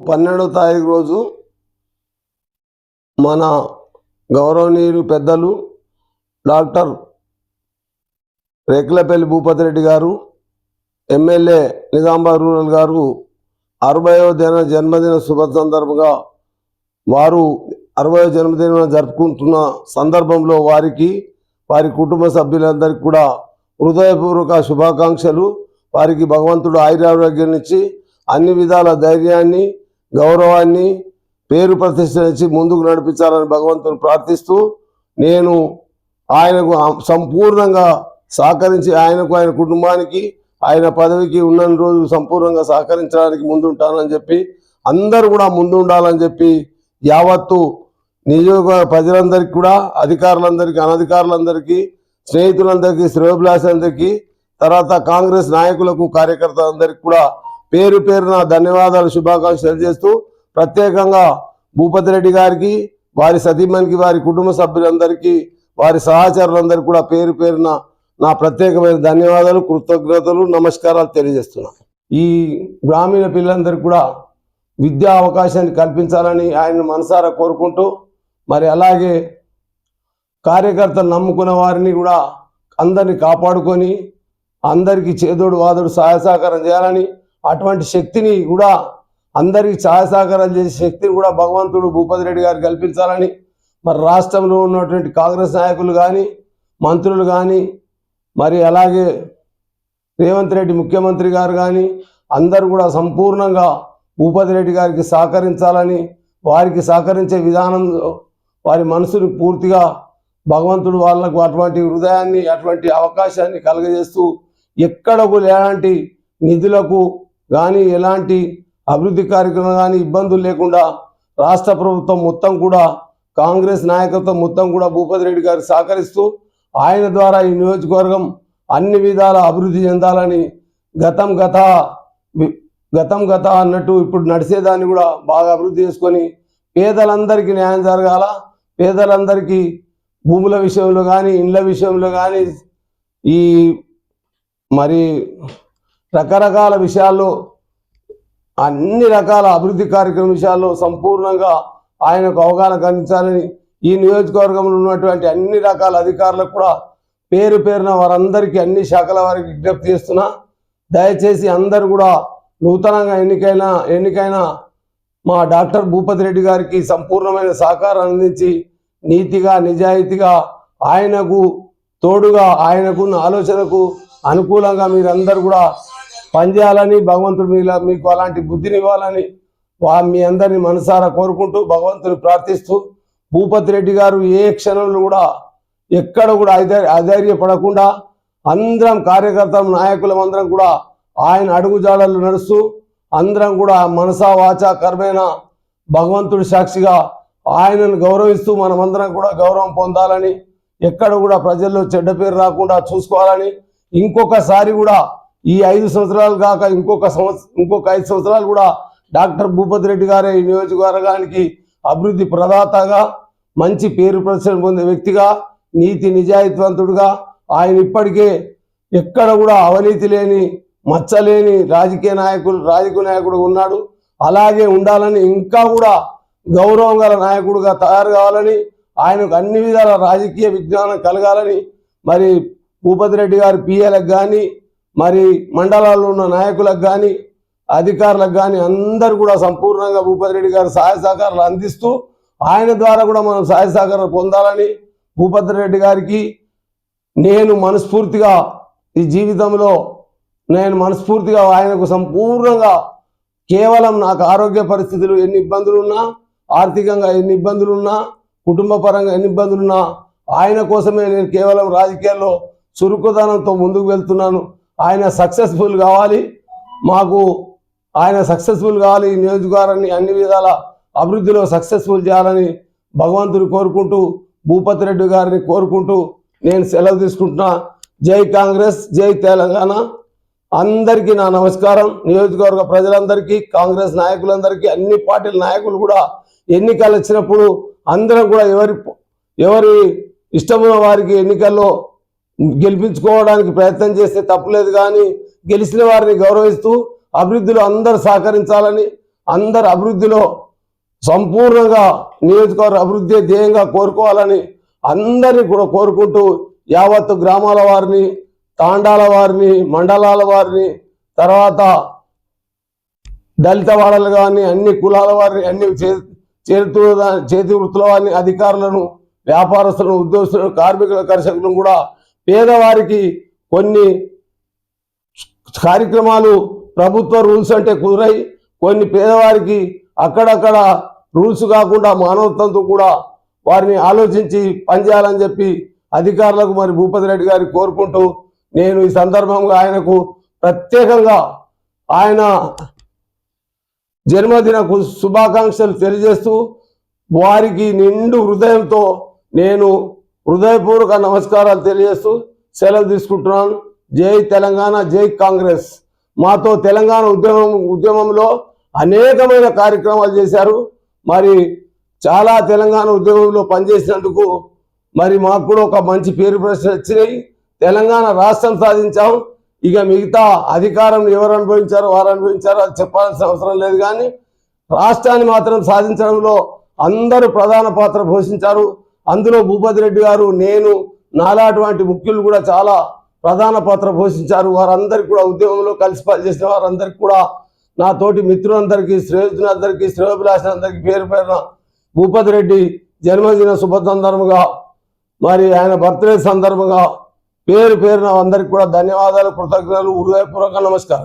పన్నెండో తారీఖు రోజు మన గౌరవనీయులు పెద్దలు డాక్టర్ రేకులపల్లి భూపతి రెడ్డి గారు ఎమ్మెల్యే నిజామాబాద్ రూరల్ గారు అరవయో దిన జన్మదిన శుభ సందర్భంగా వారు అరవయో జన్మదిన జరుపుకుంటున్న సందర్భంలో వారికి వారి కుటుంబ సభ్యులందరికీ కూడా హృదయపూర్వక శుభాకాంక్షలు. వారికి భగవంతుడు ఆయురారోగ్యం ఇచ్చి అన్ని విధాల ధైర్యాన్ని గౌరవాన్ని పేరు ప్రతిష్టించి ముందుకు నడిపించాలని భగవంతుని ప్రార్థిస్తూ నేను ఆయనకు సంపూర్ణంగా సహకరించి ఆయనకు ఆయన కుటుంబానికి ఆయన పదవికి ఉన్న రోజు సంపూర్ణంగా సహకరించడానికి ముందుంటానని చెప్పి అందరూ కూడా ముందు ఉండాలని చెప్పి యావత్తు నియోజక ప్రజలందరికీ కూడా అధికారులందరికీ అనధికారులందరికీ స్నేహితులందరికీ శ్రేయోభిలాషులందరికీ తర్వాత కాంగ్రెస్ నాయకులకు కార్యకర్తలందరికీ కూడా పేరు పేరున ధన్యవాదాలు శుభాకాంక్షలు తెలియజేస్తూ ప్రత్యేకంగా భూపతి రెడ్డి గారికి వారి సతీమణికి వారి కుటుంబ సభ్యులందరికీ వారి సహచరులందరికీ కూడా పేరు పేరున నా ప్రత్యేకమైన ధన్యవాదాలు కృతజ్ఞతలు నమస్కారాలు తెలియజేస్తున్నాను ఈ గ్రామీణ పిల్లలందరికీ కూడా విద్యా అవకాశాన్ని కల్పించాలని ఆయన మనసారా కోరుకుంటూ మరి అలాగే కార్యకర్తలు నమ్ముకున్న వారిని కూడా అందరినీ కాపాడుకొని అందరికీ చేదోడు వాదోడు సహాయ సహకారం చేయాలని అటువంటి శక్తిని కూడా అందరికీ సహాయ సహకారాలు చేసే శక్తిని కూడా భగవంతుడు భూపతి రెడ్డి గారు కల్పించాలని మరి రాష్ట్రంలో ఉన్నటువంటి కాంగ్రెస్ నాయకులు కానీ మంత్రులు కానీ మరి అలాగే రేవంత్ రెడ్డి ముఖ్యమంత్రి గారు కానీ అందరూ కూడా సంపూర్ణంగా భూపతి రెడ్డి గారికి సహకరించాలని వారికి సహకరించే విధానంలో వారి మనసుని పూర్తిగా భగవంతుడు వాళ్ళకు అటువంటి హృదయాన్ని అటువంటి అవకాశాన్ని కలుగజేస్తూ ఎక్కడకు ఎలాంటి నిధులకు కానీ ఎలాంటి అభివృద్ధి కార్యక్రమం కానీ ఇబ్బందులు లేకుండా రాష్ట్ర ప్రభుత్వం మొత్తం కూడా కాంగ్రెస్ నాయకత్వం మొత్తం కూడా భూపతి రెడ్డి గారు సహకరిస్తూ ఆయన ద్వారా ఈ నియోజకవర్గం అన్ని విధాల అభివృద్ధి చెందాలని గతం గత గతం గత అన్నట్టు ఇప్పుడు నడిచేదాన్ని కూడా బాగా అభివృద్ధి చేసుకొని పేదలందరికీ న్యాయం జరగాల. పేదలందరికీ భూముల విషయంలో కానీ ఇండ్ల విషయంలో కానీ ఈ మరి రకరకాల విషయాల్లో అన్ని రకాల అభివృద్ధి కార్యక్రమ విషయాల్లో సంపూర్ణంగా ఆయనకు అవగాహన కలిగించాలని ఈ నియోజకవర్గంలో ఉన్నటువంటి అన్ని రకాల అధికారులకు కూడా పేరు పేరున వారందరికీ అన్ని శాఖల వారికి విజ్ఞప్తి చేస్తున్నా. దయచేసి అందరు కూడా నూతనంగా ఎన్నికైన ఎన్నికైన మా డాక్టర్ భూపతి రెడ్డి గారికి సంపూర్ణమైన సహకారం అందించి నీతిగా నిజాయితీగా ఆయనకు తోడుగా ఆయనకున్న ఆలోచనకు అనుకూలంగా మీరందరూ కూడా పనిచేయాలని భగవంతుడు మీలా మీకు అలాంటి బుద్ధిని ఇవ్వాలని మీ అందరిని మనసారా కోరుకుంటూ భగవంతుని ప్రార్థిస్తూ భూపతి రెడ్డి గారు ఏ క్షణంలో కూడా ఎక్కడ కూడా అధైర్య అధైర్యపడకుండా అందరం కార్యకర్తలం నాయకులం అందరం కూడా ఆయన అడుగుజాడలు నడుస్తూ అందరం కూడా మనసా వాచా కర్మేణ భగవంతుడి సాక్షిగా ఆయనను గౌరవిస్తూ మనమందరం కూడా గౌరవం పొందాలని ఎక్కడ కూడా ప్రజల్లో చెడ్డ పేరు రాకుండా చూసుకోవాలని ఇంకొకసారి కూడా ఈ ఐదు సంవత్సరాలు కాక ఇంకొక సంవత్సరం ఇంకొక ఐదు సంవత్సరాలు కూడా డాక్టర్ భూపతి రెడ్డి గారే ఈ నియోజకవర్గానికి అభివృద్ధి ప్రదాతగా మంచి పేరు ప్రదర్శన పొందే వ్యక్తిగా నీతి నిజాయితీవంతుడుగా ఆయన ఇప్పటికే ఎక్కడ కూడా అవినీతి లేని మచ్చలేని రాజకీయ నాయకులు రాజకీయ నాయకుడు ఉన్నాడు. అలాగే ఉండాలని ఇంకా కూడా గౌరవం గల నాయకుడుగా తయారు కావాలని ఆయనకు అన్ని విధాల రాజకీయ విజ్ఞానం కలగాలని మరి భూపతి రెడ్డి గారి పిఏలకు కానీ మరి మండలాల్లో ఉన్న నాయకులకు కానీ అధికారులకు కానీ అందరూ కూడా సంపూర్ణంగా భూపతి రెడ్డి గారు సహాయ సహకారాలు అందిస్తూ ఆయన ద్వారా కూడా మనం సహాయ సహకారాలు పొందాలని భూపతి రెడ్డి గారికి నేను మనస్ఫూర్తిగా ఈ జీవితంలో నేను మనస్ఫూర్తిగా ఆయనకు సంపూర్ణంగా కేవలం నాకు ఆరోగ్య పరిస్థితులు ఎన్ని ఇబ్బందులు ఉన్నా ఆర్థికంగా ఎన్ని ఇబ్బందులు ఉన్నా కుటుంబ పరంగా ఎన్ని ఇబ్బందులు ఉన్నా ఆయన కోసమే నేను కేవలం రాజకీయాల్లో చురుకుదనంతో ముందుకు వెళ్తున్నాను. ఆయన సక్సెస్ఫుల్ కావాలి. మాకు ఆయన సక్సెస్ఫుల్ కావాలి. ఈ నియోజకవర్గాన్ని అన్ని విధాల అభివృద్ధిలో సక్సెస్ఫుల్ చేయాలని భగవంతుని కోరుకుంటూ భూపతి రెడ్డి గారిని కోరుకుంటూ నేను సెలవు తీసుకుంటున్నా. జై కాంగ్రెస్ జై తెలంగాణ. అందరికీ నా నమస్కారం. నియోజకవర్గ ప్రజలందరికీ కాంగ్రెస్ నాయకులందరికీ అన్ని పార్టీల నాయకులు కూడా ఎన్నికలు వచ్చినప్పుడు అందరం కూడా ఎవరి ఎవరి ఇష్టమున్న వారికి ఎన్నికల్లో గెలిపించుకోవడానికి ప్రయత్నం చేస్తే తప్పులేదు కానీ గెలిచిన వారిని గౌరవిస్తూ అభివృద్ధిలో అందరూ సహకరించాలని అందరు అభివృద్ధిలో సంపూర్ణంగా నియోజకవర్గ అభివృద్ధి ధ్యేయంగా కోరుకోవాలని అందరినీ కూడా కోరుకుంటూ యావత్తు గ్రామాల వారిని తాండాల వారిని మండలాల వారిని తర్వాత దళిత వాడలు కానీ అన్ని కులాల వారిని అన్ని చే- చేతు చేతి వృత్తుల వారిని అధికారులను వ్యాపారస్తులను ఉద్యోగస్తులను కార్మికుల కర్షకులను కూడా పేదవారికి కొన్ని కార్యక్రమాలు ప్రభుత్వ రూల్స్ అంటే కుదరై కొన్ని పేదవారికి అక్కడక్కడ రూల్స్ కాకుండా మానవత్వంతో కూడా వారిని ఆలోచించి పనిచేయాలని చెప్పి అధికారులకు మరి భూపతి రెడ్డి గారికి కోరుకుంటూ నేను ఈ సందర్భంగా ఆయనకు ప్రత్యేకంగా ఆయన జన్మదినకు శుభాకాంక్షలు తెలియజేస్తూ వారికి నిండు హృదయంతో నేను హృదయపూర్వక నమస్కారాలు తెలియజేస్తూ సెలవు తీసుకుంటున్నాను. జై తెలంగాణ జై కాంగ్రెస్. మాతో తెలంగాణ ఉద్యమం ఉద్యమంలో అనేకమైన కార్యక్రమాలు చేశారు. మరి చాలా తెలంగాణ ఉద్యమంలో పనిచేసినందుకు మరి మాకు కూడా ఒక మంచి పేరు ప్రశ్న వచ్చినాయి. తెలంగాణ రాష్ట్రం సాధించాం. ఇక మిగతా అధికారం ఎవరు అనుభవించారో వారు అనుభవించారో అది చెప్పాల్సిన అవసరం లేదు కానీ రాష్ట్రాన్ని మాత్రం సాధించడంలో అందరూ ప్రధాన పాత్ర పోషించారు. అందులో భూపతి రెడ్డి గారు నేను నాలాటువంటి ముఖ్యులు కూడా చాలా ప్రధాన పాత్ర పోషించారు. వారందరికీ కూడా ఉద్యమంలో కలిసి పనిచేసిన వారందరికీ కూడా నా తోటి మిత్రులందరికీ శ్రేయోజులందరికీ శ్రేయోభిలాషులందరికీ పేరు పేరున భూపతి రెడ్డి జన్మదిన శుభ సందర్భంగా మరి ఆయన బర్త్డే సందర్భంగా పేరు పేరున అందరికి కూడా ధన్యవాదాలు కృతజ్ఞతలు హృదయపూర్వక నమస్కారం.